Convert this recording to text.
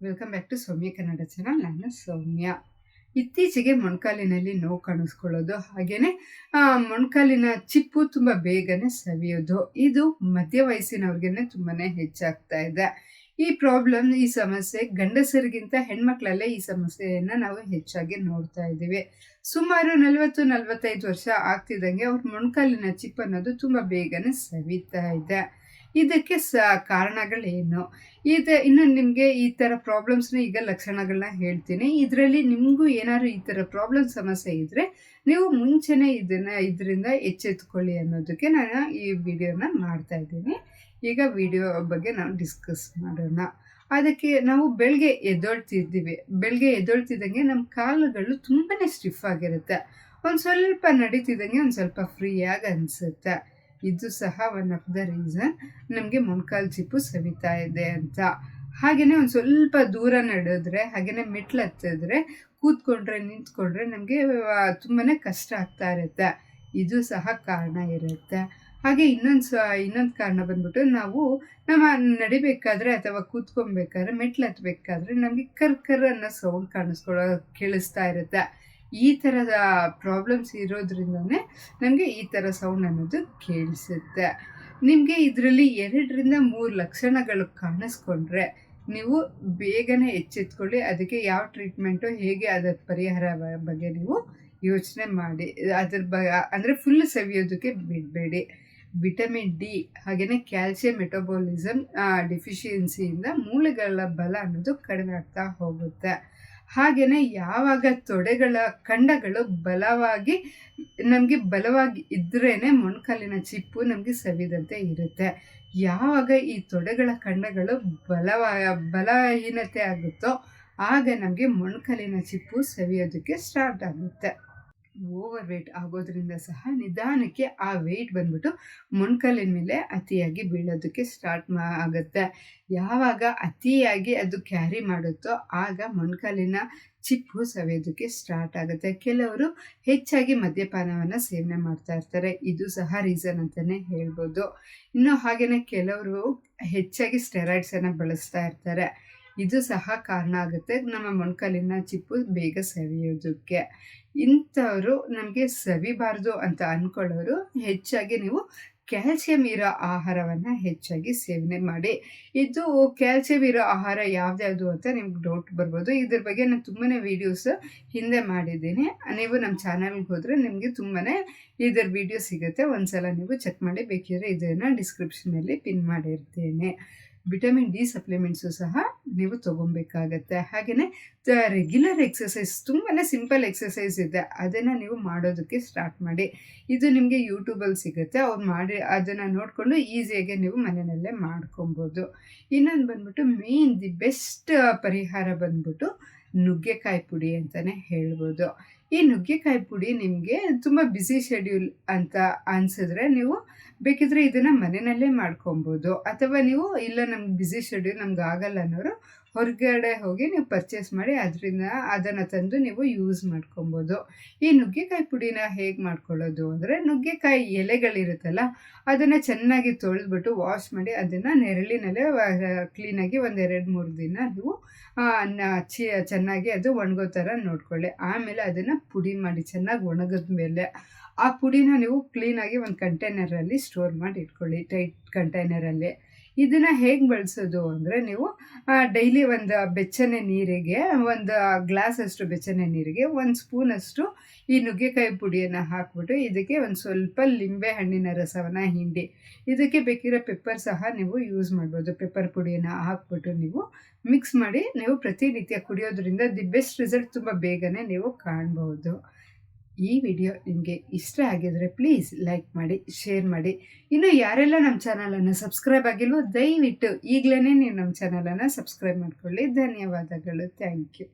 Welcome back to Soumya Kannada channel ನಾನು ಸೌಮ್ಯ ಇತ್ತೀಚೆಗೆ ಮೊಣಕಾಲಿನಲ್ಲಿ ನೋವು ಕಾಣಿಸ್ಕೊಳ್ಳೋದು ಹಾಗೆಯೇ ಮೊಣಕಾಲಿನ ಚಿಪ್ಪು ತುಂಬ ಬೇಗನೆ ಸವಿಯೋದು. ಇದು ಮಧ್ಯ ವಯಸ್ಸಿನವ್ರಿಗೆ ತುಂಬಾ ಹೆಚ್ಚಾಗ್ತಾ ಇದೆ. ಈ ಪ್ರಾಬ್ಲಮ್ ಈ ಸಮಸ್ಯೆ ಗಂಡಸರಿಗಿಂತ ಹೆಣ್ಮಕ್ಳಲ್ಲೇ ಈ ಸಮಸ್ಯೆಯನ್ನು ನಾವು ಹೆಚ್ಚಾಗಿ ನೋಡ್ತಾ ಇದ್ದೀವಿ. ಸುಮಾರು ನಲವತ್ತು, ನಲವತ್ತೈದು ವರ್ಷ ಆಗ್ತಿದ್ದಂಗೆ ಅವ್ರ ಮೊಣಕಾಲಿನ ಚಿಪ್ ಅನ್ನೋದು ತುಂಬ ಬೇಗನೆ ಸವಿತಾ ಇದೆ. ಇದಕ್ಕೆ ಸ ಕಾರಣಗಳೇನು? ಇದು, ಇನ್ನು ನಿಮಗೆ ಈ ಥರ ಪ್ರಾಬ್ಲಮ್ಸ್ನ ಈಗ ಲಕ್ಷಣಗಳನ್ನ ಹೇಳ್ತೀನಿ. ಇದರಲ್ಲಿ ನಿಮಗೂ ಏನಾದ್ರು ಈ ಥರ ಪ್ರಾಬ್ಲಮ್ ಸಮಸ್ಯೆ ಇದ್ದರೆ ನೀವು ಮುಂಚೆನೇ ಇದನ್ನು, ಇದರಿಂದ ಎಚ್ಚೆತ್ಕೊಳ್ಳಿ ಅನ್ನೋದಕ್ಕೆ ನಾನು ಈ ವಿಡಿಯೋನ ಮಾಡ್ತಾ ಇದ್ದೀನಿ. ಈಗ ವಿಡಿಯೋ ಬಗ್ಗೆ ನಾವು ಡಿಸ್ಕಸ್ ಮಾಡೋಣ. ಅದಕ್ಕೆ ನಾವು ಬೆಳಗ್ಗೆ ಎದ್ದೊಳ್ತಿದ್ದೀವಿ. ಬೆಳಗ್ಗೆ ಎದ್ದೊಳ್ತಿದ್ದಂಗೆ ನಮ್ಮ ಕಾಲುಗಳು ತುಂಬಾ ಸ್ಟಿಫ್ ಆಗಿರುತ್ತೆ. ಒಂದು ಸ್ವಲ್ಪ ನಡೀತಿದ್ದಂಗೆ ಒಂದು ಸ್ವಲ್ಪ ಫ್ರೀಯಾಗಿ ಅನಿಸುತ್ತೆ. ಇದು ಸಹ ಒನ್ ಆಫ್ ದ ರೀಸನ್ ನಮಗೆ ಮೊಣಕಾಲು ಚಿಪ್ಪು ಸವಿತಾ ಇದೆ ಅಂತ. ಹಾಗೆಯೇ ಒಂದು ಸ್ವಲ್ಪ ದೂರ ನಡೆದ್ರೆ ಹಾಗೆಯೇ ಮೆಟ್ಲು ಹತ್ತಿದ್ರೆ, ಕೂತ್ಕೊಂಡ್ರೆ, ನಿಂತ್ಕೊಂಡ್ರೆ ನಮಗೆ ತುಂಬಾ ಕಷ್ಟ ಆಗ್ತಾ ಇರುತ್ತೆ. ಇದು ಸಹ ಕಾರಣ ಇರುತ್ತೆ. ಹಾಗೆ ಇನ್ನೊಂದು ಸ, ಇನ್ನೊಂದು ಕಾರಣ ಬಂದ್ಬಿಟ್ಟು ನಾವು ನಮ್ಮ ನಡಿಬೇಕಾದ್ರೆ ಅಥವಾ ಕೂತ್ಕೊಬೇಕಾದ್ರೆ ಮೆಟ್ಲು ಹತ್ಬೇಕಾದ್ರೆ ನಮಗೆ ಕರ್ ಕರ್ ಅನ್ನೋ ಸೌಂಡ್ ಕಾಣಿಸ್ಕೊಳ್ಳೋ, ಕೇಳಿಸ್ತಾ ಇರುತ್ತೆ. ಈ ಥರದ ಪ್ರಾಬ್ಲಮ್ಸ್ ಇರೋದ್ರಿಂದನೇ ನಮಗೆ ಈ ಥರ ಸೌಂಡ್ ಅನ್ನೋದು ಕೇಳಿಸುತ್ತೆ. ನಿಮಗೆ ಇದರಲ್ಲಿ ಎರಡರಿಂದ ಮೂರು ಲಕ್ಷಣಗಳು ಕಾಣಿಸ್ಕೊಂಡ್ರೆ ನೀವು ಬೇಗನೆ ಎಚ್ಚೆತ್ಕೊಳ್ಳಿ, ಅದಕ್ಕೆ ಯಾವ ಟ್ರೀಟ್ಮೆಂಟು ಹೇಗೆ ಅದರ ಪರಿಹಾರ ಬಗ್ಗೆ ನೀವು ಯೋಚನೆ ಮಾಡಿ, ಅದ್ರ ಬ, ಅಂದರೆ ಫುಲ್ ಸವಿಯೋದಕ್ಕೆ ಬಿಡಬೇಡಿ. ವಿಟಮಿನ್ ಡಿ ಹಾಗೆಯೇ ಕ್ಯಾಲ್ಸಿಯಂ ಮೆಟಬಾಲಿಸಮ್ ಡಿಫಿಷಿಯನ್ಸಿಯಿಂದ ಮೂಳೆಗಳ ಬಲ ಅನ್ನೋದು ಕಡಿಮೆ ಆಗ್ತಾ ಹೋಗುತ್ತೆ. ಹಾಗೆಯೇ ಯಾವಾಗ ತೊಡೆಗಳ ಖಂಡಗಳು ಬಲವಾಗಿ ನಮಗೆ ಬಲವಾಗಿ ಇದ್ರೇ ಮೊಣಕಾಲಿನ ಚಿಪ್ಪು ನಮಗೆ ಸವಿದಂತೆ ಇರುತ್ತೆ. ಯಾವಾಗ ಈ ತೊಡೆಗಳ ಖಂಡಗಳು ಬಲವ, ಬಲಹೀನತೆ ಆಗುತ್ತೋ ಆಗ ನಮಗೆ ಮೊಣಕಾಲಿನ ಚಿಪ್ಪು ಸವಿಯೋದಕ್ಕೆ ಸ್ಟಾರ್ಟ್ ಆಗುತ್ತೆ. ಓವರ್ ವೆಯ್ಟ್ ಆಗೋದ್ರಿಂದ ಸಹ ನಿಧಾನಕ್ಕೆ ಆ ವೆಯ್ಟ್ ಬಂದ್ಬಿಟ್ಟು ಮೊಣಕಾಲಿನ ಮೇಲೆ ಅತಿಯಾಗಿ ಬೀಳೋದಕ್ಕೆ ಸ್ಟಾರ್ಟ್ ಮಾ ಆಗುತ್ತೆ. ಯಾವಾಗ ಅತಿಯಾಗಿ ಅದು ಕ್ಯಾರಿ ಮಾಡುತ್ತೋ ಆಗ ಮೊಣಕಾಲಿನ ಚಿಪ್ಪು ಸವೆಯೋದಕ್ಕೆ ಸ್ಟಾರ್ಟ್ ಆಗುತ್ತೆ. ಕೆಲವರು ಹೆಚ್ಚಾಗಿ ಮದ್ಯಪಾನವನ್ನು ಸೇವನೆ ಮಾಡ್ತಾ ಇರ್ತಾರೆ. ಇದು ಸಹ ರೀಸನ್ ಅಂತಲೇ ಹೇಳ್ಬೋದು. ಇನ್ನು ಹಾಗೆಯೇ ಕೆಲವರು ಹೆಚ್ಚಾಗಿ ಸ್ಟೆರಾಯ್ಡ್ಸನ್ನು ಬಳಸ್ತಾ ಇರ್ತಾರೆ. ಇದು ಸಹ ಕಾರಣ ಆಗುತ್ತೆ. ನಮ್ಮ ಮೊಣಕಾಲಿನ ಚಿಪ್ಪು ಬೇಗ ಸವಿಯೋದಕ್ಕೆ. ಇಂಥವರು ನಮಗೆ ಸವಿಬಾರ್ದು ಅಂತ ಅಂದ್ಕೊಳ್ಳೋರು ಹೆಚ್ಚಾಗಿ ನೀವು ಕ್ಯಾಲ್ಸಿಯಂ ಇರೋ ಆಹಾರವನ್ನು ಹೆಚ್ಚಾಗಿ ಸೇವನೆ ಮಾಡಿ. ಇದು ಕ್ಯಾಲ್ಸಿಯಂ ಇರೋ ಆಹಾರ ಯಾವ್ದ್ಯಾವುದು ಅಂತ ನಿಮ್ಗೆ ಡೌಟ್ ಬರ್ಬೋದು. ಇದ್ರ ಬಗ್ಗೆ ನಾನು ತುಂಬಾ ವೀಡಿಯೋಸ್ ಹಿಂದೆ ಮಾಡಿದ್ದೀನಿ. ನೀವು ನಮ್ಮ ಚಾನಲ್ಗೆ ಹೋದರೆ ನಿಮಗೆ ತುಂಬಾ ಇದರ ವೀಡಿಯೋ ಸಿಗುತ್ತೆ. ಒಂದ್ಸಲ ನೀವು ಚೆಕ್ ಮಾಡಿ ಬೇಕಿದ್ರೆ ಇದನ್ನು ಡಿಸ್ಕ್ರಿಪ್ಷನಲ್ಲಿ ಪಿನ್ ಮಾಡಿರ್ತೇನೆ. ವಿಟಮಿನ್ ಡಿ ಸಪ್ಲಿಮೆಂಟ್ಸು ಸಹ ನೀವು ತೊಗೊಬೇಕಾಗತ್ತೆ ಹಾಗೆಯೇ ರೆಗ್ಯುಲರ್ ಎಕ್ಸಸೈಸ್ ತುಂಬಾ ಸಿಂಪಲ್ ಎಕ್ಸಸೈಸ್ ಇದೆ. ಅದನ್ನು ನೀವು ಮಾಡೋದಕ್ಕೆ ಸ್ಟಾರ್ಟ್ ಮಾಡಿ. ಇದು ನಿಮಗೆ ಯೂಟ್ಯೂಬಲ್ಲಿ ಸಿಗುತ್ತೆ. ಅವ್ರು ಮಾಡಿ, ಅದನ್ನು ನೋಡಿಕೊಂಡು ಈಸಿಯಾಗಿ ನೀವು ಮನೆಯಲ್ಲೇ ಮಾಡ್ಕೊಬೋದು. ಇನ್ನೊಂದು ಬಂದ್ಬಿಟ್ಟು ಮೇನ್ ದಿ ಬೆಸ್ಟ್ ಪರಿಹಾರ ಬಂದ್ಬಿಟ್ಟು ನುಗ್ಗೆಕಾಯಿ ಪುಡಿ ಅಂತಲೇ ಹೇಳ್ಬೋದು. ಈ ನುಗ್ಗೆಕಾಯಿ ಪುಡಿ ನಿಮಗೆ ತುಂಬ ಬ್ಯುಸಿ ಶೆಡ್ಯೂಲ್ ಅಂತ ಅನಿಸಿದ್ರೆ ನೀವು ಬೇಕಿದ್ರೆ ಇದನ್ನು ಮನೆಯಲ್ಲೇ ಮಾಡ್ಕೊಬೋದು. ಅಥವಾ ನೀವು ಇಲ್ಲ ನಮ್ಗೆ ಬ್ಯುಸಿ ಶೆಡ್ಯೂಲ್ ನಮ್ಗೆ ಆಗಲ್ಲ ಅನ್ನೋರು ಹೊರಗಡೆ ಹೋಗಿ ನೀವು ಪರ್ಚೇಸ್ ಮಾಡಿ ಅದರಿಂದ ಅದನ್ನು ತಂದು ನೀವು ಯೂಸ್ ಮಾಡ್ಕೊಬೋದು. ಈ ನುಗ್ಗೆಕಾಯಿ ಪುಡಿನ ಹೇಗೆ ಮಾಡ್ಕೊಳ್ಳೋದು ಅಂದರೆ ನುಗ್ಗೆಕಾಯಿ ಎಲೆಗಳಿರುತ್ತಲ್ಲ, ಅದನ್ನು ಚೆನ್ನಾಗಿ ತೊಳೆದ್ಬಿಟ್ಟು ವಾಶ್ ಮಾಡಿ ಅದನ್ನು ನೆರಳಿನಲ್ಲೇ ಕ್ಲೀನಾಗಿ ಒಂದು ಎರಡು ಮೂರು ದಿನ ನೀವು ಚಿ ಚೆನ್ನಾಗಿ ಅದು ಒಣಗೋ ಥರ ನೋಡ್ಕೊಳ್ಳಿ. ಆಮೇಲೆ ಅದನ್ನು ಪುಡಿ ಮಾಡಿ ಚೆನ್ನಾಗಿ ಒಣಗಿದ ಮೇಲೆ ಆ ಪುಡಿನ ನೀವು ಕ್ಲೀನಾಗಿ ಒಂದು ಕಂಟೈನರಲ್ಲಿ ಸ್ಟೋರ್ ಮಾಡಿ ಇಟ್ಕೊಳ್ಳಿ ಟೈಟ್ ಕಂಟೈನರಲ್ಲಿ ಇದನ್ನು ಹೇಗೆ ಬಳಸೋದು ಅಂದರೆ ನೀವು ಡೈಲಿ ಒಂದು ಬೆಚ್ಚನೆ ನೀರಿಗೆ, ಒಂದು ಗ್ಲಾಸ್ ಅಷ್ಟು ಬೆಚ್ಚನೆ ನೀರಿಗೆ, ಒಂದು ಸ್ಪೂನಷ್ಟು ಈ ನುಗ್ಗೆಕಾಯಿ ಪುಡಿಯನ್ನು ಹಾಕ್ಬಿಟ್ಟು ಇದಕ್ಕೆ ಒಂದು ಸ್ವಲ್ಪ ಲಿಂಬೆ ಹಣ್ಣಿನ ರಸವನ್ನು, ಹಿಂಡಿ. ಇದಕ್ಕೆ ಬೇಕಿರೋ ಪೆಪ್ಪರ್ ಸಹ ನೀವು ಯೂಸ್ ಮಾಡ್ಬೋದು. ಪೆಪ್ಪರ್ ಪುಡಿಯನ್ನು ಹಾಕ್ಬಿಟ್ಟು ನೀವು ಮಿಕ್ಸ್ ಮಾಡಿ ನೀವು ಪ್ರತಿನಿತ್ಯ ಕುಡಿಯೋದ್ರಿಂದ ದಿ ಬೆಸ್ಟ್ ರಿಸಲ್ಟ್ ತುಂಬ ಬೇಗನೆ ನೀವು ಕಾಣ್ಬೋದು. ಈ ವಿಡಿಯೋ ನಿಮಗೆ ಇಷ್ಟ ಆಗಿದರೆ ಪ್ಲೀಸ್ ಲೈಕ್ ಮಾಡಿ ಶೇರ್ ಮಾಡಿ. ಇನ್ನು ಯಾರೆಲ್ಲ ನಮ್ಮ ಚಾನಲನ್ನು ಸಬ್ಸ್ಕ್ರೈಬ್ ಆಗಿಲ್ವೋ ದಯವಿಟ್ಟು ಈಗಲೇ ನೀವು ನಮ್ಮ ಚಾನಲನ್ನು ಸಬ್ಸ್ಕ್ರೈಬ್ ಮಾಡ್ಕೊಳ್ಳಿ. ಧನ್ಯವಾದಗಳು. Thank you